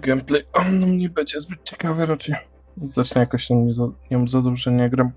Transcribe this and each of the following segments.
Gameplay o, no, nie będzie zbyt ciekawy raczej. Zresztą jakoś nie, za, nie za dobrze nie gram.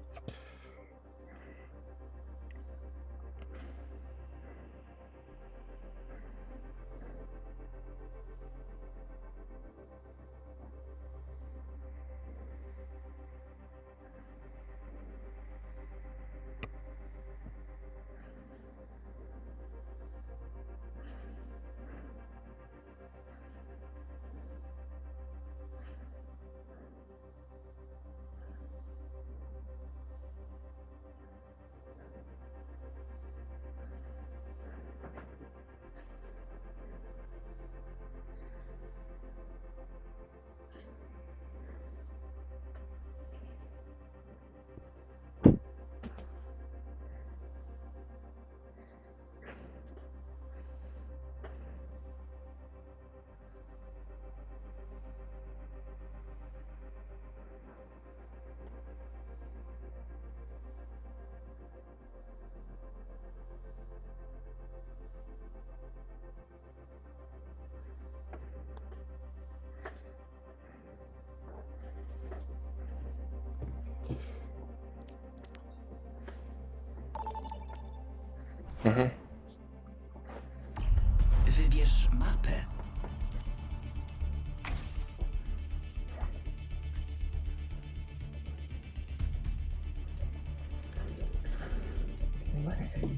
Wybierz mapę.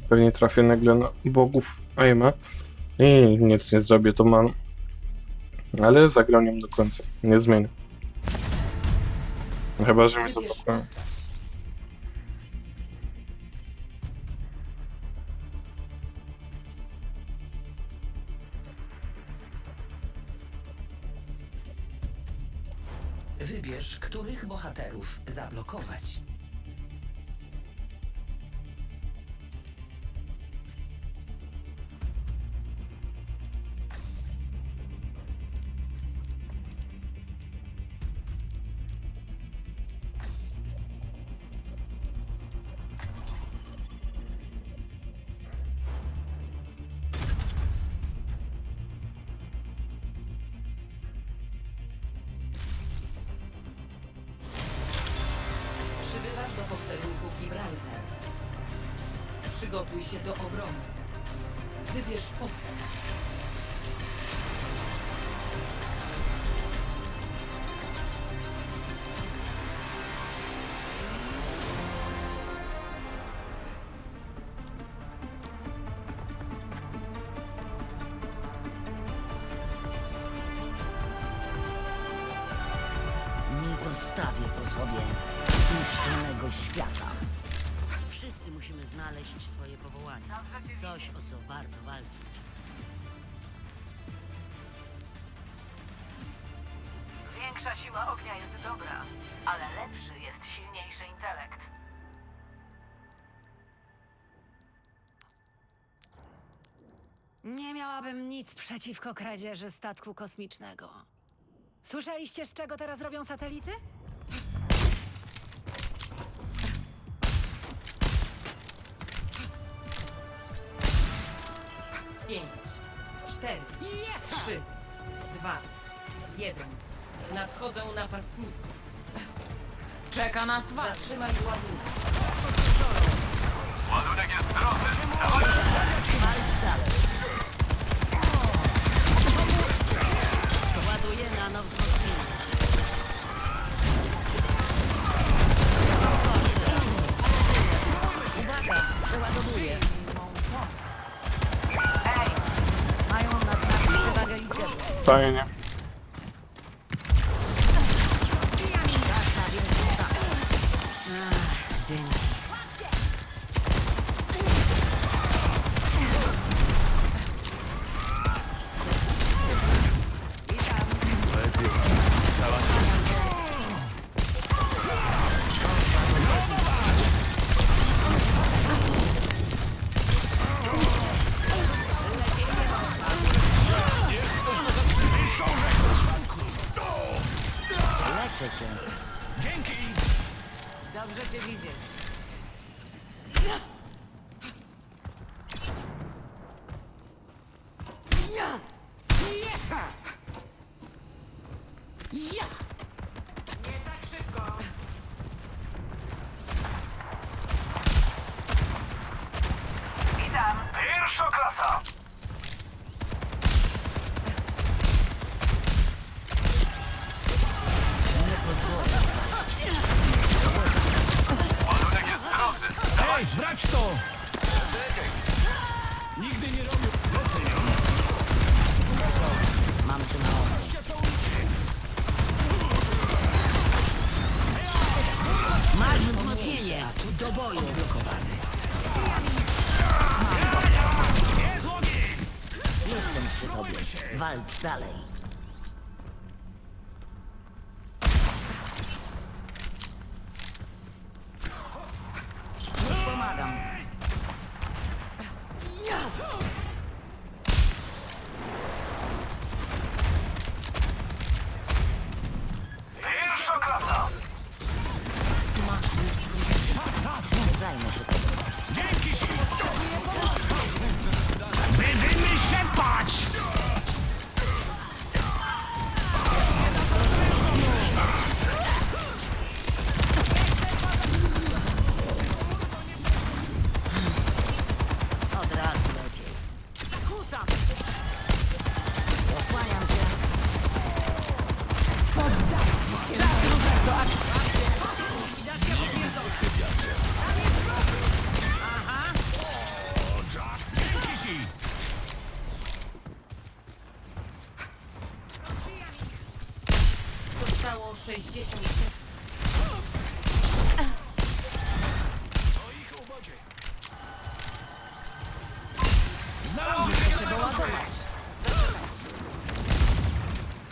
Pewnie trafię nagle na bogów Aima i nic nie zrobię, to mam. Ale zagram do końca. Nie zmienię. Chyba, że mi zablokują. Których bohaterów zablokować. Posterunku Gibraltar. Przygotuj się do obrony. Wybierz postać. Zostawię po sobie zniszczonego świata. Wszyscy musimy znaleźć swoje powołanie. Coś, o co warto walczyć. Większa siła ognia jest dobra, ale lepszy jest silniejszy intelekt. Nie miałabym nic przeciwko kradzieży statku kosmicznego. Słyszeliście, z czego teraz robią satelity? Pięć, cztery, trzy, dwa, jeden. Nadchodzą napastnicy. Czeka nas Zatrzymaj ładunek. Ładuję nano wzmocnienie. Pioneer. Yeah. Tobie. Walcz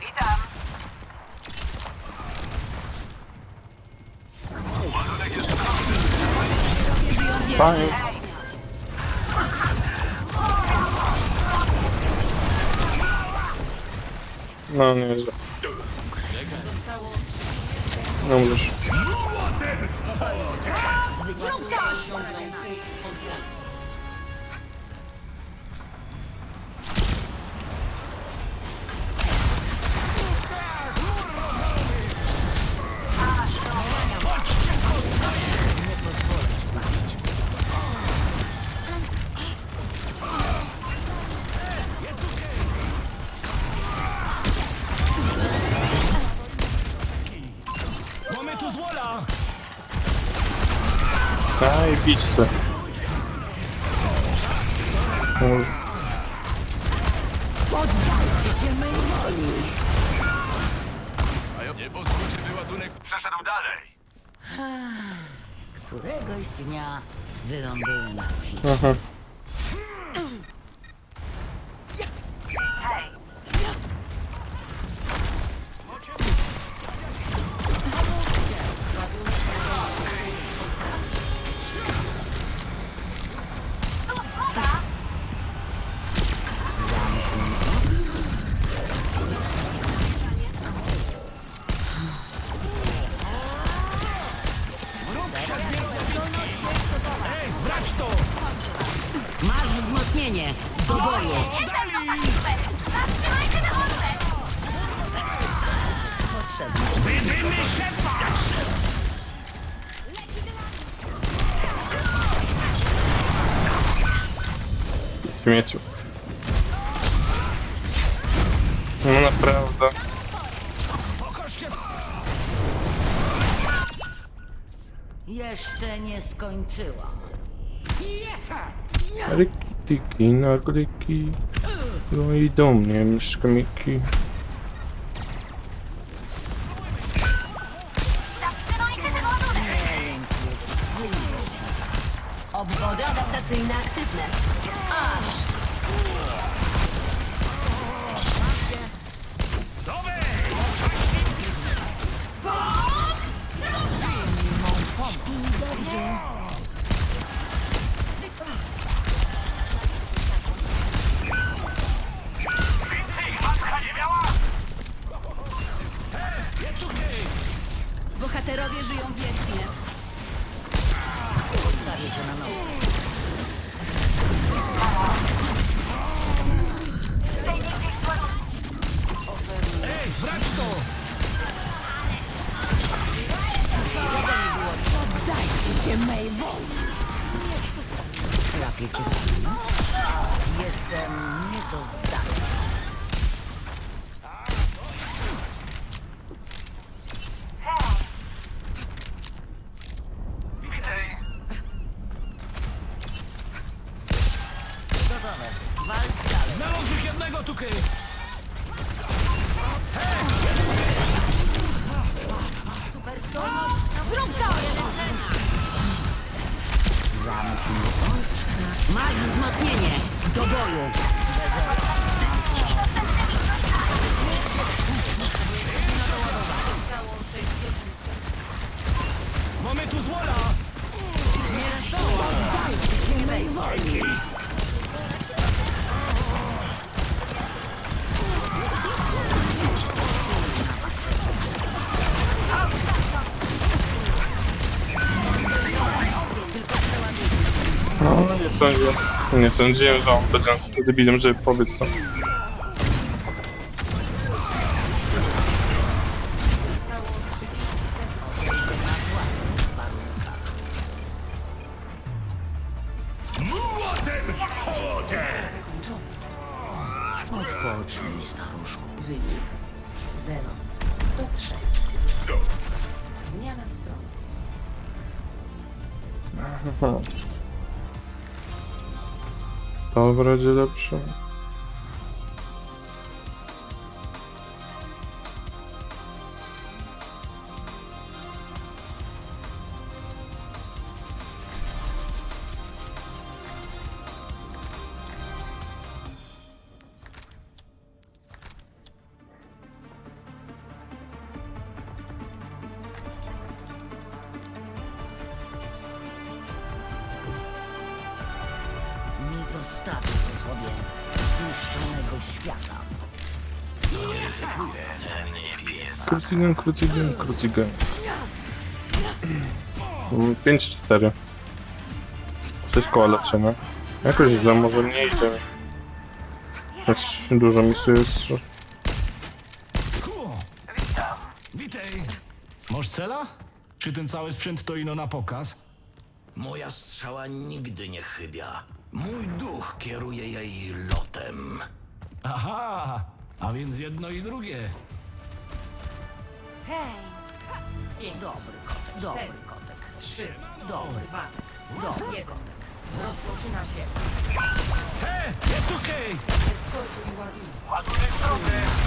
Witam! Fajnie. No, nieźle. No mówisz. Osiągnął Zajebiście. No, A ja nie pozwólcie, by ładunek przeszedł dalej. Któregoś dnia wyląduję na wsi. Aha. Śmieciu. No naprawdę. Jeszcze nie skończyłam. Ryki, tyki, nagryki. No i do mnie, myszkomiki. Sądziłem. Nie sądziłem, że on będzie tyle debilem, żeby powiedz to. Zostało 30 sekund. Zakończony. Odpocznij, staruszku. Wynik 0 do 3. Zmiana stron. To będzie lepsze. Krucigen, krucigen, krucigen. 5-4. 6 koła leczenia. Jakoś źle, może nie idzie. Choć dużo misji jest. Witaj. Masz cela? Czy ten cały sprzęt to ino na pokaz? Moja strzała nigdy nie chybia. Mój duch kieruje jej lotem. Aha! A więc jedno i drugie. Hej! Dobry kotek, dobry kotek. 3, Dobry, 2, dobry 1. kotek. Rozpoczyna się. He! Je tukej! Eskortuj ładunek. Łapiecie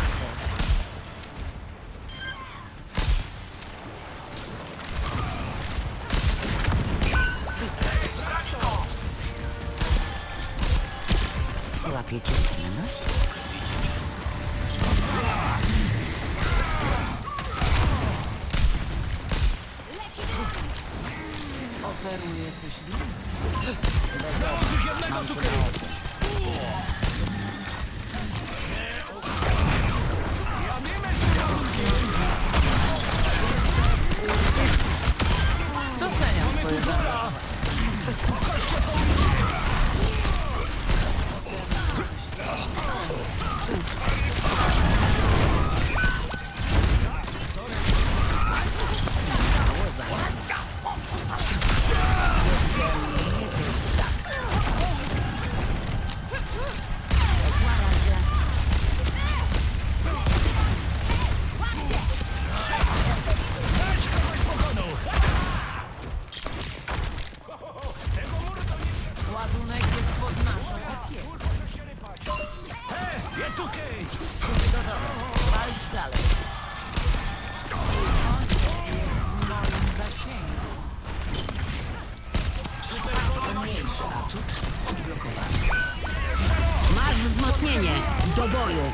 boju.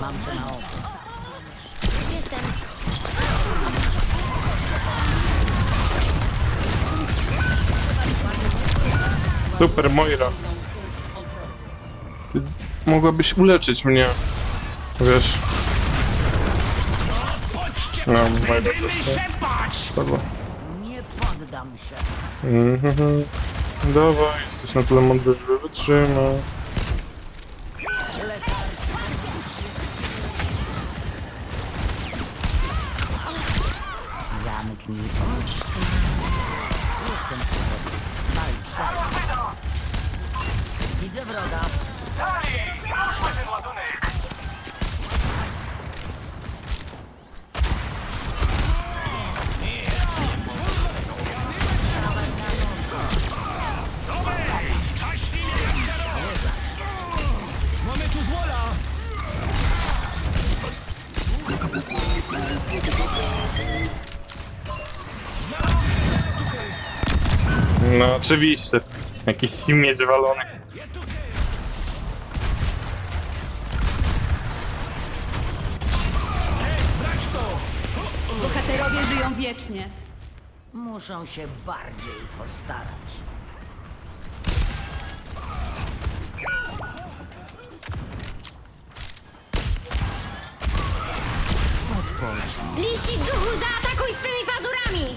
Mam cię na oku. Super, Moira. Ty mogłabyś uleczyć mnie. Wiesz. No, Moira to! Dobra. Nie poddam się. Mhm. Dawaj, jesteś na tyle mądry, żeby wytrzymać. Zamknij oczy. Jestem gotowy. Walcz dalej. Widzę wroga. No oczywiście. Jakiś miedź walony. Bohaterowie żyją wiecznie. Muszą się bardziej postarać. Lisi duchu, zaatakuj swymi pazurami!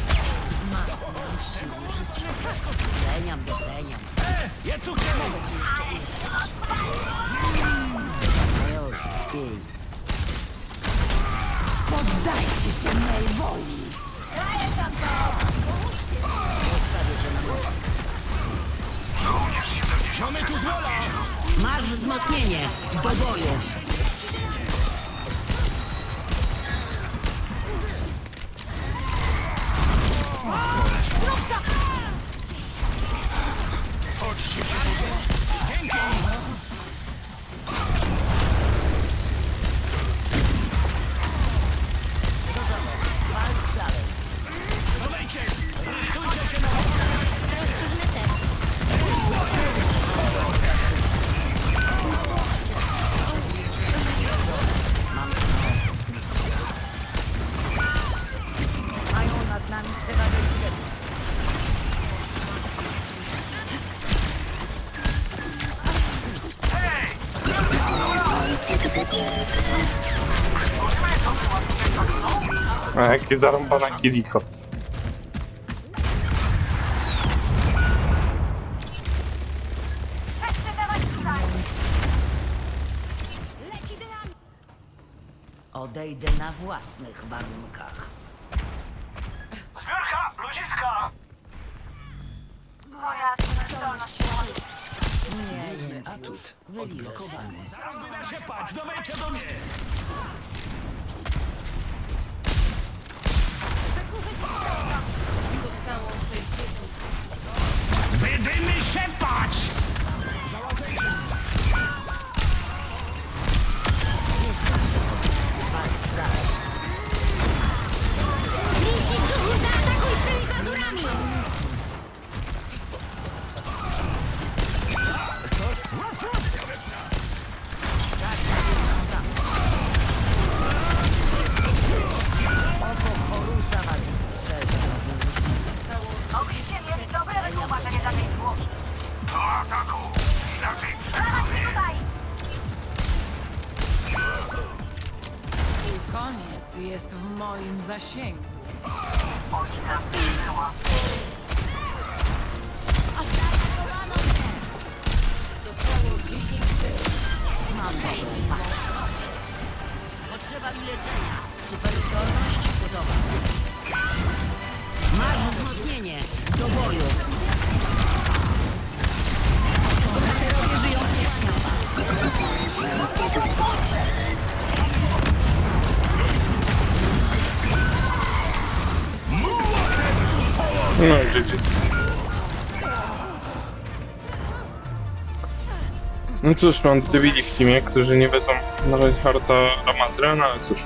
już jednego cukry! Doceniam, doceniam. Je cukry! No już. Poddajcie się mej woli. Masz wzmocnienie. Do boju. Don't touch him. Jakie dawać tutaj! Odejdę na własnych warunkach. Zbiórka! Ludziska! Moja zdolność Atut. Wyliżesz. Zaraz będę się pać! Dowejdźcie do mnie! Zostało 60 Wydymy się pać! Lisi duchu, zaatakuj swymi pazurami! ching No cóż, mam dywidzi w teamie, którzy nie wezmą na Reinharda Ramazra, no ale cóż.